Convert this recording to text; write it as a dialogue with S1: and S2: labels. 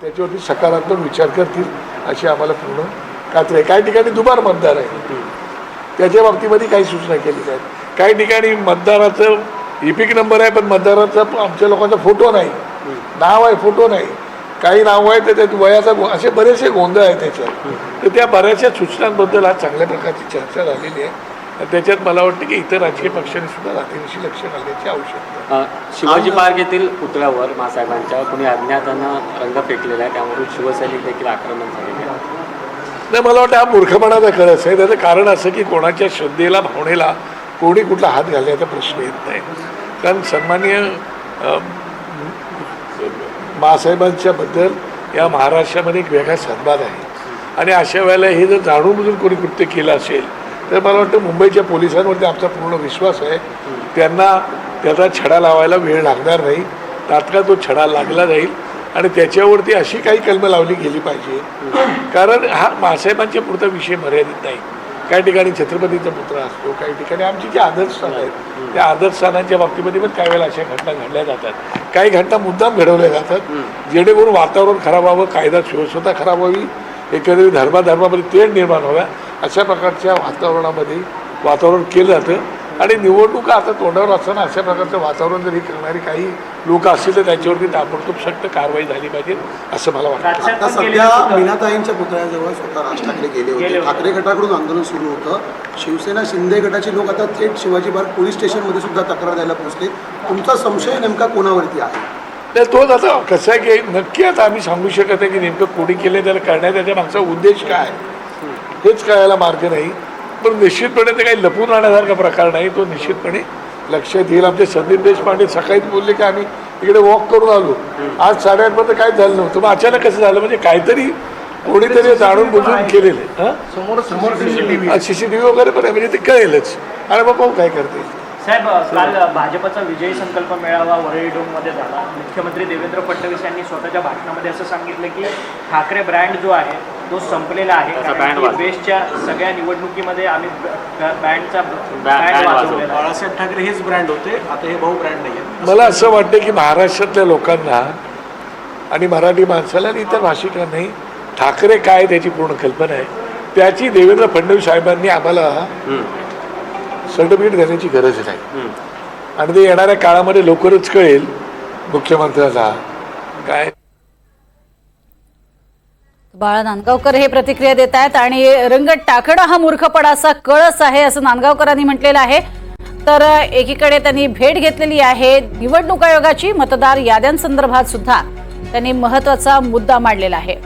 S1: त्याच्यावरती सकारात्मक विचार करतील अशी आम्हाला पूर्ण खात्री आहे. काही ठिकाणी दुबार मतदार आहे. त्याच्या बाबतीमध्ये काही सूचना केलेल्या आहेत. काही ठिकाणी मतदाराचं इपिक नंबर आहे पण मतदाराचा आमच्या लोकांचा फोटो नाही. नाव आहे फोटो नाही. काही नाव आहे तर त्यात वयाचा असे बरेचसे गोंधळ आहे त्याच्यात. तर त्या बऱ्याचशा सूचनांबद्दल आज चांगल्या प्रकारची चर्चा झालेली आहे. त्याच्यात मला वाटतं की इतर राजकीय पक्षांनी सुद्धा रात्रीविषयी लक्ष घालण्याची आवश्यकता
S2: शिवाजी पार्क येथील पुतळ्यावर मासाहेबांच्या कुणी अज्ञातानं रंग फेकलेला आहे त्यावरून शिवसैनिक देखील आक्रमण झालेले
S1: नाही मला वाटतं हा मूर्खपणाचा कळस आहे त्याचं कारण असं की कोणाच्या श्रद्धेला भावनेला कोणी कुठला हात घालण्याचा प्रश्न येत नाही. कारण सन्मान्य अ, मासाहेबांच्या बद्दल या महाराष्ट्रामध्ये एक वेगळा सन्मान आहे. आणि अशा वेळेला हे जर जाणून बुजून कोणी कृत्य केलं असेल तर मला वाटतं मुंबईच्या पोलिसांवरती आमचा पूर्ण विश्वास आहे. त्यांना त्याचा छडा लावायला वेळ लागणार नाही. तात्काळ तो छडा लागला जाईल. आणि त्याच्यावरती अशी काही कलमं लावली गेली पाहिजे. कारण हा मासाहेबांच्या पुरता विषय मर्यादित नाही. काही ठिकाणी छत्रपतीचा पुत्र असतो काही ठिकाणी आमची जी आदर्शस्थान आहेत त्या आदर्शस्थानांच्या बाबतीमध्ये पण काही वेळेला अशा घटना घडल्या जातात. काही घटना मुद्दाम घडवल्या जातात जेणेकरून वातावरण खराब व्हावं कायदा सुव्यवस्था खराब व्हावी एकंदरीत धर्माधर्मामध्ये तेढ निर्माण व्हाव्या. अशा प्रकारच्या वातावरणामध्ये वातावरण केलं जातं. आणि निवडणुका आता तोंडावर असताना अशा प्रकारचं वातावरण जरी करणारी काही लोक असतील तर त्याच्यावरती ताबडतोब सक्त कारवाई झाली पाहिजे असं मला वाटतं.
S3: आता सध्या. मीनाताईंच्या पुतळ्याजवळ स्वतः राज ठाकरे गेले होते. ठाकरे गटाकडून आंदोलन सुरू होतं. शिवसेना शिंदे गटाचे लोक आता थेट शिवाजी पार्क पोलीस स्टेशनमध्ये सुद्धा तक्रार द्यायला पोहोचले. तुमचा संशय नेमका कोणावरती आहे?
S1: तर तोच आता कसं आहे की नक्की आता आम्ही सांगू शकत नाही की नेमकं कोणी केलं त्याला करण्यात त्याच्या मागचा उद्देश काय हेच कळायला मार्ग नाही. पण निश्चितपणे ते काही लपून राहण्यासारखा प्रकार नाही. तो निश्चितपणे लक्षात येईल. आमचे संदीप देशपांडे सकाळीच बोलले की आम्ही इकडे वॉक करून आलो. आज साडेआठपर्यंत काहीच झालं नव्हतं. मग अचानक कसं झालं? म्हणजे काहीतरी कोणीतरी जाणून बुजून केलेलं आहे. हं?
S3: समोर समोर सीसीटीव्ही
S1: आज सीसीटीव्ही वगैरे पण आहे. म्हणजे ते कळेलच. आणि मग पाहू काय करते.
S4: साहेब काल भाजपचा विजयी संकल्प मेळावा वरळी मध्ये झाला. मुख्यमंत्री देवेंद्र फडणवीस यांनी स्वतःच्या भाषणामध्ये असं सांगितलं की ठाकरे ब्रँड जो आहे तो संपलेला आहे. बेस्टच्या सगळ्या निवडणुकीमध्ये आम्ही आहे.
S5: बाळासाहेब ठाकरे हेच ब्रँड होते आता हे भाऊ ब्रँड नाही
S1: मला असं वाटतं की महाराष्ट्रातल्या लोकांना आणि मराठी माणसाला आणि इतर भाषिकांनाही ठाकरे काय त्याची पूर्ण कल्पना आहे. त्याची देवेंद्र फडणवीस साहेबांनी आम्हाला सर्टिफिकेट देण्याची गरज नाही. आणि ते येणाऱ्या काळामध्ये लवकरच कळेल मुख्यमंत्र्याला काय.
S6: बाळा नांदगावकर हे प्रतिक्रिया देत आहेत आणि रंग टाकणं हा मूर्खपणाचा कळस आहे असं नांदगावकरांनी म्हटलेलं आहे. तर एकीकडे त्यांनी भेट घेतलेली आहे. निवडणूक आयोगाची मतदार याद्यांसंदर्भात सुद्धा त्यांनी महत्त्वाचा मुद्दा मांडलेला आहे.